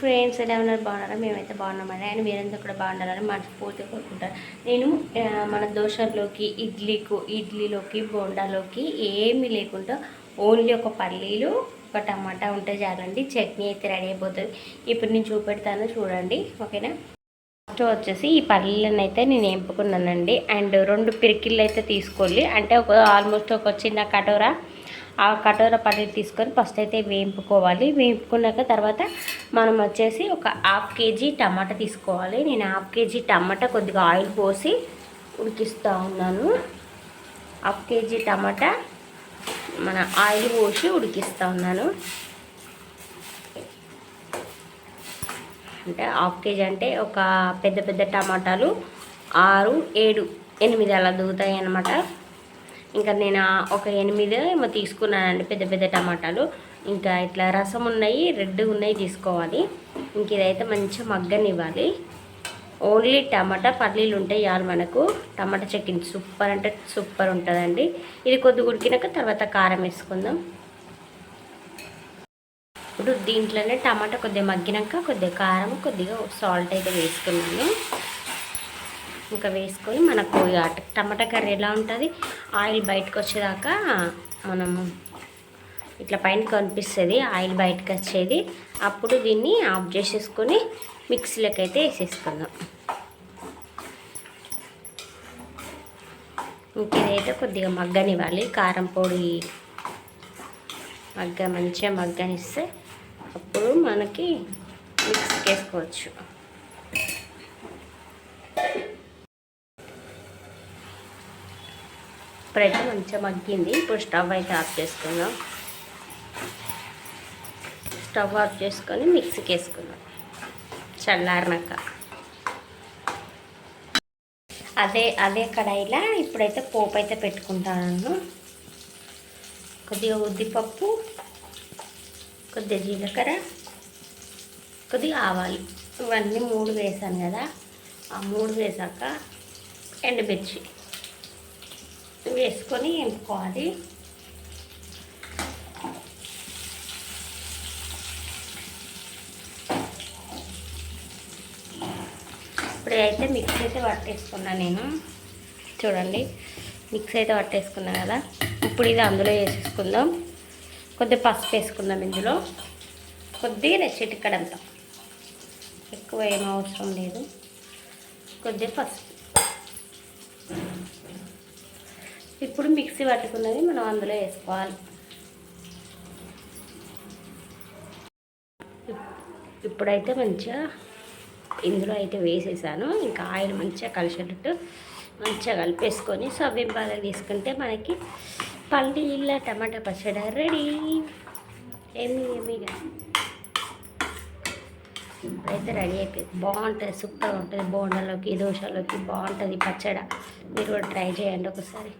Friends ఎలా ఉన్నారు? బాగున్నారా? మేమైతే బాగున్నామండి అండ్. మీరంతా కూడా బాగుండాలని మనస్ఫూర్తిగా కోరుకుంటారు నేను మన దోశల్లోకి ఇడ్లీకు ఇడ్లీలోకి బోండాలోకి ఏమీ లేకుండా ఓన్లీ ఒక పల్లీలు ఒక టమాటా ఉంటే చాలండి. చట్నీ అయితే రెడీ అయిపోతుంది. ఇప్పుడు నేను చూపెడతాను చూడండి. ఓకేనా? ఫస్ట్ వచ్చేసి ఈ పల్లీలను అయితే నేను ఎంపుకున్నానండి. అండ్ రెండు పిరికిళ్ళు అయితే తీసుకోవాలి. అంటే ఒక ఆల్మోస్ట్ ఒక చిన్న కటోరా. ఆ కటోరా పల్లీలు తీసుకొని ఫస్ట్ అయితే వేంపుకోవాలి వేంపుకున్నాక తర్వాత మనం వచ్చేసి ఒక హాఫ్ కేజీ టమాటా తీసుకోవాలి. నేను హాఫ్ కేజీ టమాటా కొద్దిగా ఆయిల్ పోసి ఉడికిస్తూ ఉన్నాను. హాఫ్ కేజీ టమాటా మన ఆయిల్ పోసి ఉడికిస్తూ ఉన్నాను. అంటే హాఫ్ కేజీ అంటే ఒక పెద్ద పెద్ద టమాటాలు ఆరు ఏడు ఎనిమిది అలా దూతాయి అన్నమాట ఇంకా నేను ఒక ఎనిమిది ఏమో తీసుకున్నానండి పెద్ద పెద్ద టమాటాలు. ఇంకా ఇట్లా రసం ఉన్నాయి రెడ్ ఉన్నాయి తీసుకోవాలి. ఇంక ఇదైతే మంచిగా మగ్గనివ్వాలి. ఓన్లీ టమాటా పల్లీలు ఉంటాయి చాలు మనకు. టమాటా చట్నీ సూపర్ అంటే సూపర్ ఉంటుందండి. ఇది కొద్దిగా ఉడికినాక తర్వాత కారం వేసుకుందాం. ఇప్పుడు దీంట్లోనే టమాటా కొద్దిగా మగ్గినాక కొద్దిగా కారం కొద్దిగా సాల్ట్ అయితే వేసుకున్నాను. ఇంకా వేసుకొని మనకు టమాటా కర్రీ ఎలా ఉంటుంది? ఆయిల్ బయటకు వచ్చేదాకా మనము ఇట్లా పైన కనిపిస్తుంది ఆయిల్ బయటకు వచ్చేది. అప్పుడు దీన్ని ఆఫ్ చేసేసుకొని మిక్సీలోకి అయితే వేసేసుకుందాం. ఇంకేదైతే కొద్దిగా మగ్గనివ్వాలి. కారం పొడి మగ్గ మంచిగా మగ్గనిస్తే అప్పుడు మనకి మిక్స్కి వేసుకోవచ్చు. ఇప్పుడైతే మంచిగా మగ్గింది. ఇప్పుడు స్టవ్ అయితే ఆఫ్ చేసుకుందాం. స్టవ్ ఆఫ్ చేసుకొని మిక్సీకి వేసుకుందాం. చల్లారినాక. అదే అదే కడాయిలా ఇప్పుడైతే పోపు అయితే పెట్టుకుంటాను. కొద్దిగా ఉద్దిపప్పు కొద్దిగా జీలకర్ర కొద్దిగా ఆవాలు. ఇవన్నీ మూడు వేసాను కదా. ఆ మూడు వేసాక ఎండుమిర్చి. వేసుకొని ఎంపుకోవాలి. ఇప్పుడు అయితే మిక్స్ అయితే పట్టేసుకున్నా నేను. చూడండి మిక్స్ అయితే పట్టేసుకున్నా కదా. ఇప్పుడు ఇది అందులో వేసేసుకుందాం. కొద్దిగా పసుపు వేసుకుందాం ఇందులో. కొద్దిగా చిటికడంత ఎక్కువ ఏం అవసరం లేదు. కొద్దిగా పసుపు. ఇప్పుడు మిక్సీ పట్టుకున్నది మనం అందులో వేసుకోవాలి. ఇప్పుడైతే మంచిగా ఇందులో అయితే వేసేసాను. ఇంకా ఆయిల్ మంచిగా కలిసేటట్టు మంచిగా కలిపేసుకొని సవ్యం బాగా తీసుకుంటే మనకి పల్లీల టమాటా పచ్చడి రెడీ. ఏమి ఏమిగా? ఇప్పుడైతే రెడీ అయిపోయింది బాగుంటుంది సూపర్గా ఉంటుంది. బోండాలోకి దోశలోకి బాగుంటుంది పచ్చడి. మీరు కూడా ట్రై చేయండి ఒకసారి.